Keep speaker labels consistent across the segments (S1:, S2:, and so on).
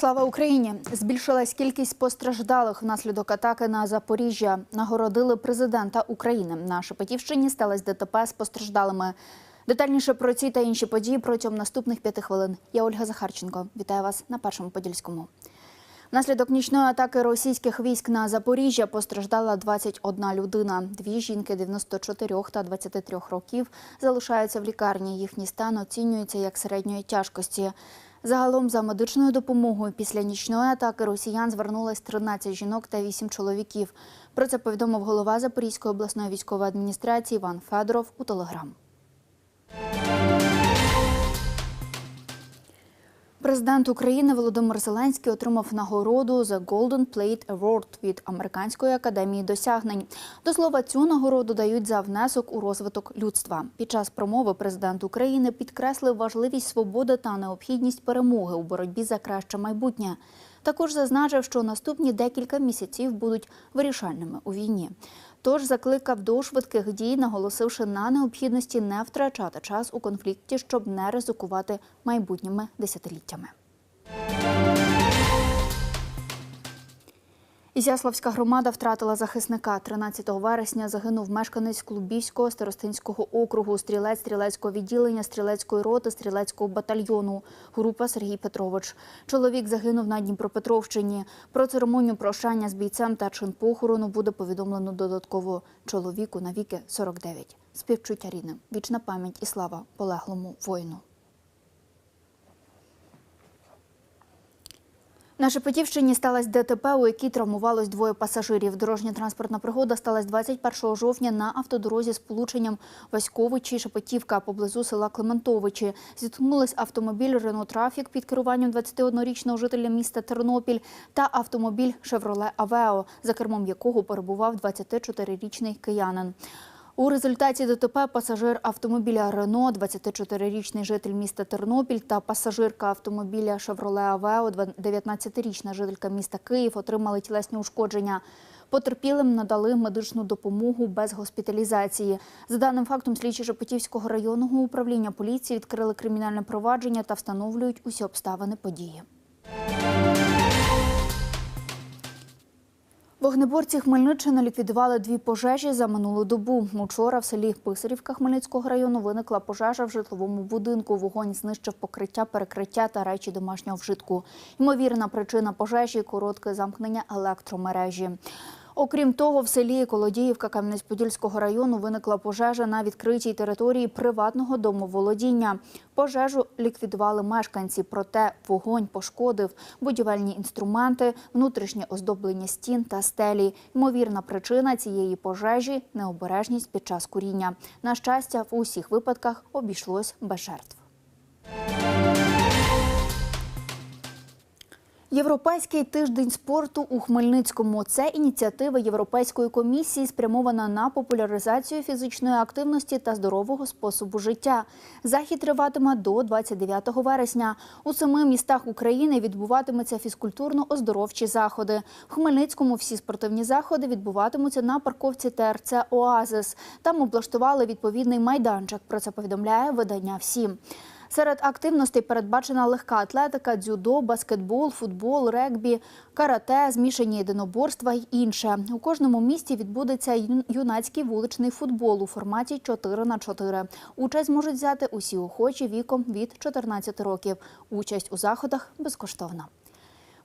S1: Слава Україні! Збільшилась кількість постраждалих внаслідок атаки на Запоріжжя. Нагородили президента України. На Шепетівщині сталося ДТП з постраждалими. Детальніше про ці та інші події протягом наступних п'яти хвилин. Я Ольга Захарченко. Вітаю вас на першому подільському. Внаслідок нічної атаки російських військ на Запоріжжя постраждала 21 людина. Дві жінки 94 та 23 років залишаються в лікарні. Їхній стан оцінюється як середньої тяжкості. Загалом за медичною допомогою після нічної атаки росіян звернулось 13 жінок та 8 чоловіків. Про це повідомив голова Запорізької обласної військової адміністрації Іван Федоров у Телеграм. Президент України Володимир Зеленський отримав нагороду The Golden Plate Award від Американської академії досягнень. До слова, цю нагороду дають за внесок у розвиток людства. Під час промови президент України підкреслив важливість свободи та необхідність перемоги у боротьбі за краще майбутнє. Також зазначив, що наступні декілька місяців будуть вирішальними у війні. Тож закликав до швидких дій, наголосивши на необхідності не втрачати час у конфлікті, щоб не ризикувати майбутніми десятиліттями. Ізяславська громада втратила захисника. 13 вересня загинув мешканець Клубівського старостинського округу, стрілець стрілецького відділення, стрілецької роти, стрілецького батальйону. Група Сергій Петрович. Чоловік загинув на Дніпропетровщині. Про церемонію прощання з бійцем та чин похорону буде повідомлено додатково чоловіку на віки 49. Співчуття рідним. Вічна пам'ять і слава полеглому воїну. На Шепетівщині сталася ДТП, у якій травмувалось двоє пасажирів. Дорожня транспортна пригода сталася 21 жовтня на автодорозі з полученням Васьковичі Шепетівка поблизу села Клементовичі. Зіткнулись автомобіль Рено Трафік під керуванням 21-річного жителя міста Тернопіль та автомобіль Шевроле Авео, за кермом якого перебував 24-річний киянин. У результаті ДТП пасажир автомобіля Рено, 24-річний житель міста Тернопіль та пасажирка автомобіля Шевроле Авео, 19-річна жителька міста Київ, отримали тілесні ушкодження. Потерпілим надали медичну допомогу без госпіталізації. За даним фактом, слідчі Шепетівського районного управління поліції відкрили кримінальне провадження та встановлюють усі обставини події. Вогнеборці Хмельниччини ліквідували дві пожежі за минулу добу. Учора в селі Писарівка Хмельницького району виникла пожежа в житловому будинку. Вогонь знищив покриття, перекриття та речі домашнього вжитку. Ймовірна причина пожежі коротке замкнення електромережі. Окрім того, в селі Колодіївка Кам'янець-Подільського району виникла пожежа на відкритій території приватного домоволодіння. Пожежу ліквідували мешканці, проте вогонь пошкодив будівельні інструменти, внутрішнє оздоблення стін та стелі. Ймовірна причина цієї пожежі необережність під час куріння. На щастя, в усіх випадках обійшлось без жертв. Європейський тиждень спорту у Хмельницькому це ініціатива Європейської комісії, спрямована на популяризацію фізичної активності та здорового способу життя. Захід триватиме до 29 вересня. У семи містах України відбуватимуться фізкультурно-оздоровчі заходи. В Хмельницькому всі спортивні заходи відбуватимуться на парковці ТРЦ Оазис. Там облаштували відповідний майданчик. Про це повідомляє видання «Всім». Серед активностей передбачена легка атлетика, дзюдо, баскетбол, футбол, регбі, карате, змішані єдиноборства й інше. У кожному місті відбудеться юнацький вуличний футбол у форматі 4 на 4 Участь можуть взяти усі охочі віком від 14 років. Участь у заходах безкоштовна.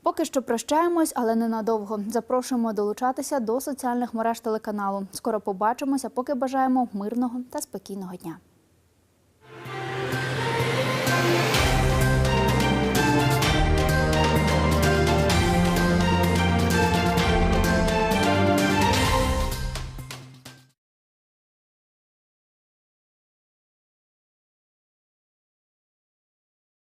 S1: Поки що прощаємось, але ненадовго. Запрошуємо долучатися до соціальних мереж телеканалу. Скоро побачимося, поки бажаємо мирного та спокійного дня.